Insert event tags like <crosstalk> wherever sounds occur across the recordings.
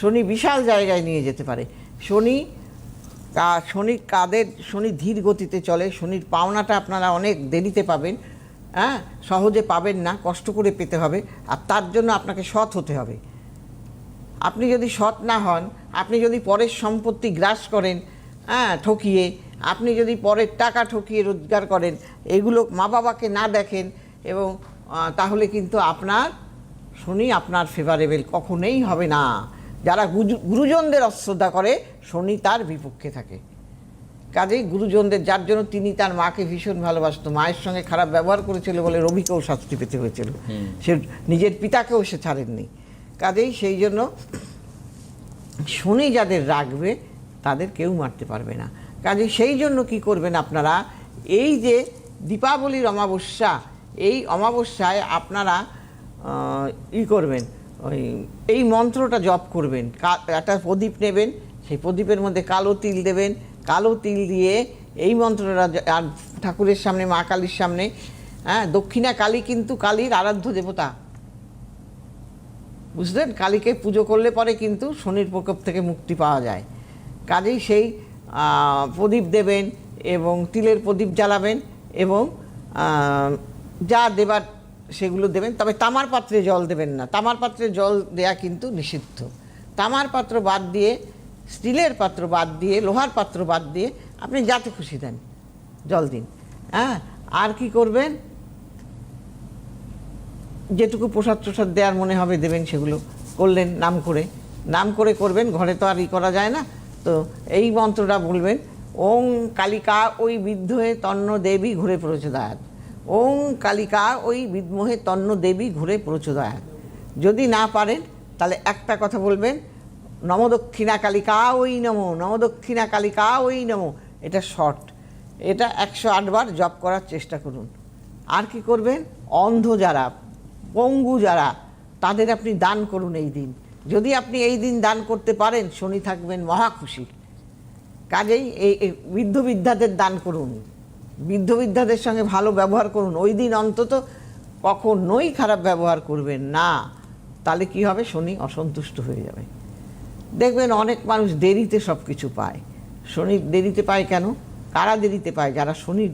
শনি বিশাল জায়গায় নিয়ে যেতে পারে। শনি শনি কাদের, শনি ধীর গতিতে চলে, শনির পাওনাটা আপনারা অনেক দেরিতে পাবেন হ্যাঁ? সহজে পাবেন না, কষ্ট করে পেতে হবে, আর তার জন্য আপনাকে সৎ হতে হবে। আপনি যদি সৎ না হন, আপনি যদি পরের সম্পত্তি গ্রাস করেন হ্যাঁ ঠকিয়ে, আপনি যদি পরের টাকা ঠকিয়ে রোজগার করেন, এগুলো মা বাবাকে না দেখেন, এবং তাহলে কিন্তু আপনার শনি আপনার ফেভারেবল কখনোই হবে না। যারা গুরুজনদের অশ্রদ্ধা করে শনি তার বিপক্ষে থাকে। কাজেই গুরুজনদের যার জন্য তিনি তার মাকে ভীষণ ভালোবাসতো মায়ের সঙ্গে খারাপ ব্যবহার করেছিল বলে রবিকেও শাস্তি পেতে হয়েছিল। সে নিজের পিতাকেও সে ছাড়েননি। কাজেই সেই জন্য শনি যাদের রাখবে তাদের কেউ মারতে পারবে না। কাজে সেই জন্য কি করবেন আপনারা? এই যে দীপাবলির অমাবস্যা এই অমাবস্যায় আপনারা ই করবেন। ওই এই মন্ত্রটা জপ করবেন একটা প্রদীপ নেবেন, সেই প্রদীপের মধ্যে কালো তিল দেবেন, কালো তিল দিয়ে এই মন্ত্রটা আর ঠাকুরের সামনে, মা কালীর সামনে হ্যাঁ দক্ষিণা কালী কিন্তু কালীর আরাধ্য দেবতা। বুঝলেন? কালীকে পুজো করলে পরে কিন্তু শনির প্রকোপ থেকে মুক্তি পাওয়া যায়। কাজেই সেই প্রদীপ দেবেন এবং তিলের প্রদীপ জ্বালাবেন এবং যা দেবার সেগুলো দেবেন, তবে তামার পাত্রে জল দেবেন না। তামার পাত্রে জল দেয়া কিন্তু নিষিদ্ধ। তামার পাত্র বাদ দিয়ে, স্টিলের পাত্র বাদ দিয়ে, লোহার পাত্র বাদ দিয়ে আপনি যাতে খুশি দেন, জল দিন। হ্যাঁ আর কি করবেন? যেটুকু প্রসাদ প্রসাদ দেওয়ার মনে হবে দেবেন সেগুলো করলেন নাম করে। নাম করে করবেন, ঘরে তো আর ই করা যায় না। তো এই মন্ত্রটা বলবেন, ওং কালিকা ওই বিদ্ধয়ে তন্ন দেবী ঘুরে প্রচোদয়াত ওং কালিকা ওই বিদ্মোহে তন্ন দেবী ঘুরে প্রচোদয়াত যদি না পারেন, তাহলে একটা কথা বলবেন, নমদক্ষিণা কালিকা ওই নমো, নমদক্ষিণা কালিকা ওই নমো। এটা শর্ট। এটা একশো আটবার জপ করার চেষ্টা করুন। আর কি করবেন? অন্ধ যারা, পঙ্গু যারা, তাদের আপনি দান করুন এই দিন। যদি আপনি এই দিন দান করতে পারেন, শনি থাকবেন মহা খুশি। কাজেই এই এই বৃদ্ধ বিদ্যাদের দান করুন। বৃদ্ধ বিদ্যাদের সঙ্গে ভালো ব্যবহার করুন। ওই দিন অন্তত কখনোই খারাপ ব্যবহার করবেন না। তাহলে কি হবে? শনি অসন্তুষ্ট হয়ে যাবে। দেখবেন অনেক মানুষ দেরিতে সব কিছু পায়। শনি দেরিতে পায় কেন? কারা দেরিতে পায়? যারা শনির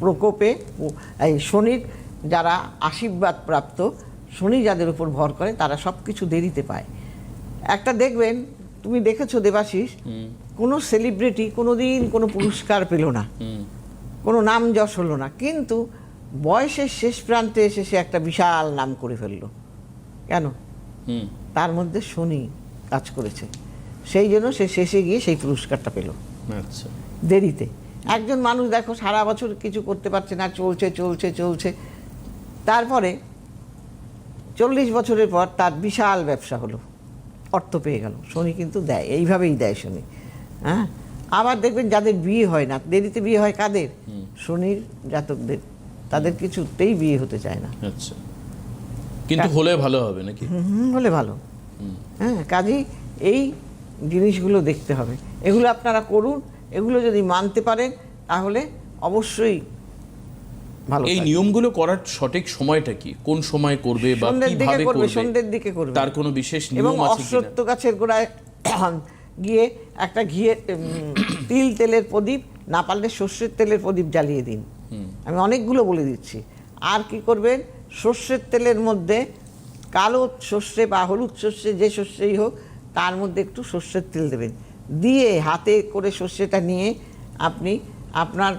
প্রকোপে, এই শনির যারা আশীর্বাদ প্রাপ্ত, শনি যাদের উপর ভর করে, তারা সব কিছু দেরিতে পায়। একটা দেখবেন তুমি দেখেছ দেবাশিস? কোনো সেলিব্রিটি কোনো দিন কোনো পুরস্কার পেল না। কোনো নাম যশ হলো না। কিন্তু বয়সের শেষ প্রান্তে এসে সে একটা বিশাল নাম করে ফেলল। কেন? তার মধ্যে শনি কাজ করেছে। সেই জন্য সে শেষে গিয়ে সেই পুরস্কারটা পেল। আচ্ছা। দেরিতে। একজন মানুষ দেখো সারা বছর কিছু করতে পারছে না চলছে চলছে চলছে। তারপরে চল্লিশ বছরের পর তার বিশাল ব্যবসা হলো। অর্থ পেয়ে গেল। শনি কিন্তু দেয় এইভাবেই দেয় শনি। হ্যাঁ? আবার দেখবেন যাদের বিয়ে হয় না দেরিতে বিয়ে হয় কাদের? শনির জাতকদের। তাদের কিছুতেই বিয়ে হতে চায় না। আচ্ছা। কিন্তু হলে ভালো হবে নাকি? হলে ভালো। হ্যাঁ কাজেই এই জিনিসগুলো দেখতে হবে। এগুলো আপনারা করুন এগুলো যদি মানতে পারেন তাহলে অবশ্যই এই নিয়মগুলো করার সঠিক সময়টা কি? কোন সময় করবে বা কীভাবে করবে সন্ধ্যের দিকে করবে। তার কোনো বিশেষ নিয়ম আছে কিনা? অশ্বত্থ গাছের গোড়ায় <clears throat> গিয়ে একটা ঘিয়ে <clears throat> তিল তেলের প্রদীপ না পারলে সর্ষের তেলের প্রদীপ জ্বালিয়ে দিন। আমি অনেকগুলো বলে দিচ্ছি। আর কি করবেন? সর্ষের তেলের মধ্যে কালো সর্ষে বা হলুদ সর্ষে যে সর্ষেই হোক তার মধ্যে একটু সর্ষের তেল দেবেন। দিয়ে হাতে করে সর্ষেটা নিয়ে আপনি আপনার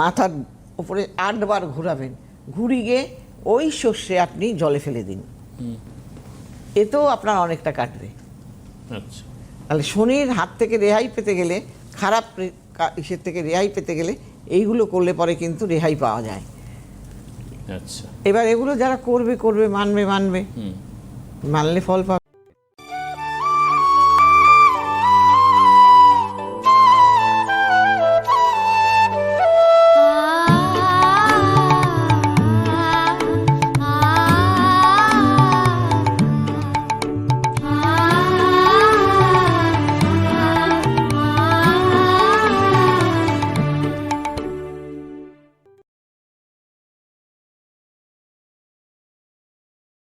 মাথার উপরে আটবার ঘোরাবেন। ঘুরিয়ে ওই সর্ষে আপনি জলে ফেলে দিন। এতেও আপনার অনেকটা কাটবে। আচ্ছা। তাহলে শনির হাত থেকে রেহাই পেতে গেলে খারাপ ইসের থেকে রেহাই পেতে গেলে এইগুলো করলে পরে কিন্তু রেহাই পাওয়া যায়। আচ্ছা। এবার এগুলো যারা করবে করবে মানবে মানবে। মানলে ফল পাবে।